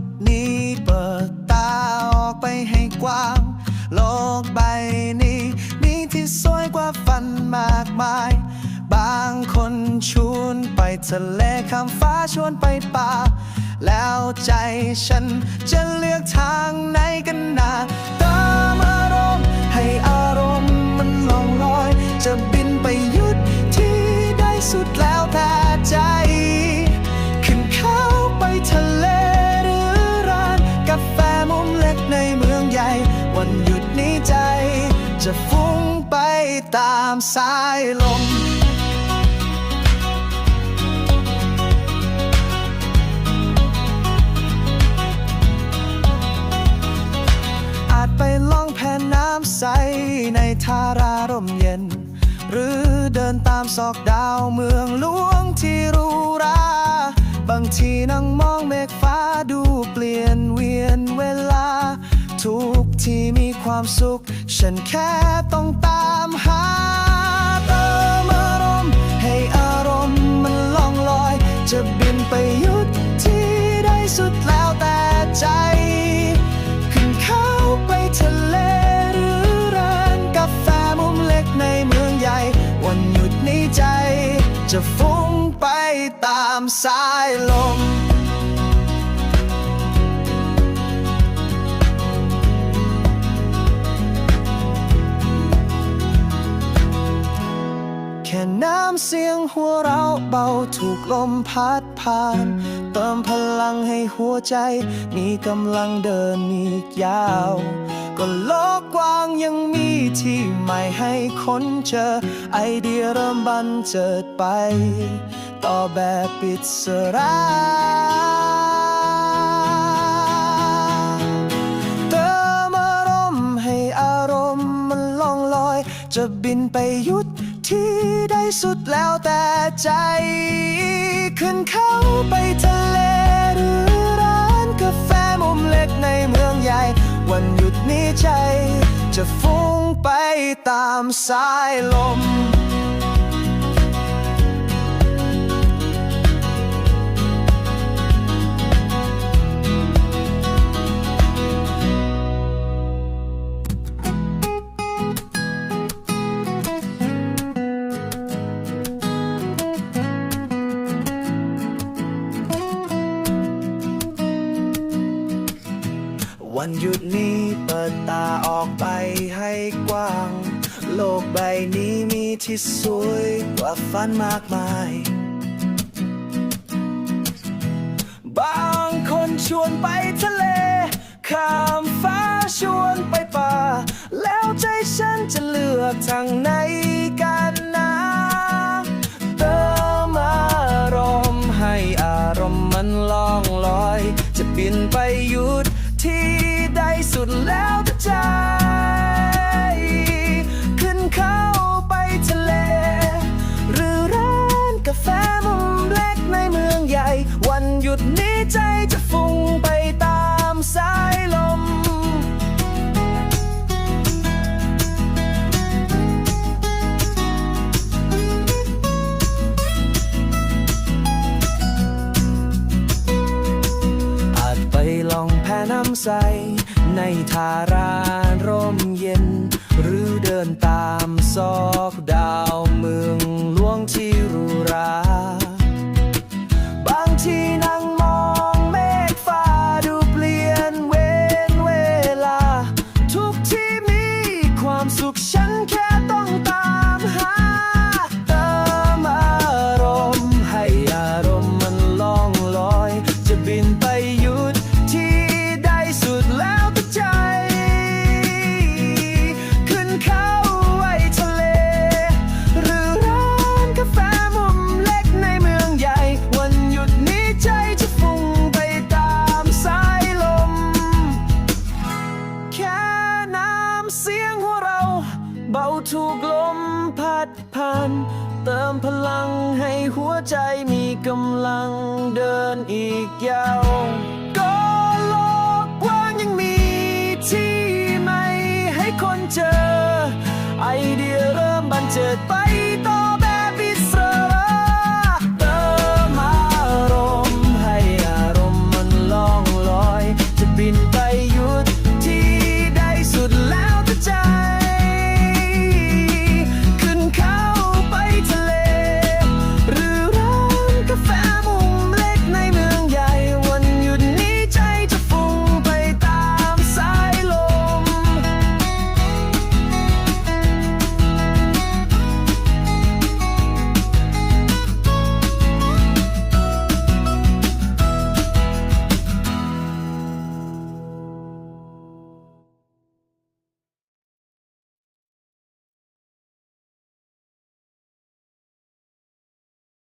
ดนี้เปิดตาออกไปให้กว้าง โลกใบนี้ มีที่สวยกว่าฝันมากมาย บางคนชวนไปทะเลข้ามฟ้าชวนไปป่า แล้วใจฉันจะเลือกทางไหนกันนะเติม ตามสายลม อาจไปล่องแพน้ำใส ในทาราร่มเย็น หรือเดินตามซอกดาวเมืองหลวงที่รูรา บางทีนั่งมองเมฆฟ้าดูเปลี่ยนเวียนเวลา ความสุข ฉันแค่ต้องตามหาเติมอารมณ์ ให้อารมณ์มันล่องลอย จะบินไปหยุดที่ได้สุดแล้วแต่ใจ ขึ้นเขาไปทะเลหรือร้านกาแฟมุมเล็กในเมืองใหญ่ วันหยุดนี้ใจ จะฟุ้งไปตามสายลม น้ำเสียงหัวเราเบาถูกลมพัดผ่าน เติมพลังให้หัวใจ มีกำลังเดินอีกยาว ก็โลกกว้างยังมีที่ใหม่ให้คนเจอ ไอเดียเริ่มบันเจิดไป ต่อแบบปิดสรา บินไปหยุดที่ได้สุดแล้วแต่ใจ ขึ้นเขาไปทะเลหรือร้านกาแฟมุมเล็กในเมืองใหญ่ วันหยุดนี้ใจ จะฟุ้งไปตามสายลม วันหยุดนี้เปิดตาออกไปให้กว้าง โลกใบนี้มีที่สวยกว่าฝันมากมาย บางคนชวนไปทะเล ข้ามฟ้าชวนไปป่า แล้วใจฉันจะเลือกทางไหนกัน ใส ในทาราร่มเย็น หรือเดินตามซอกด พัดผ่าน เติมพลังให้หัวใจมีกำลังเดินอีกยาวก็โลกกว้างยังมีที่ไม่ให้คนเจอ ไอเดียเริ่มบันเจิดไป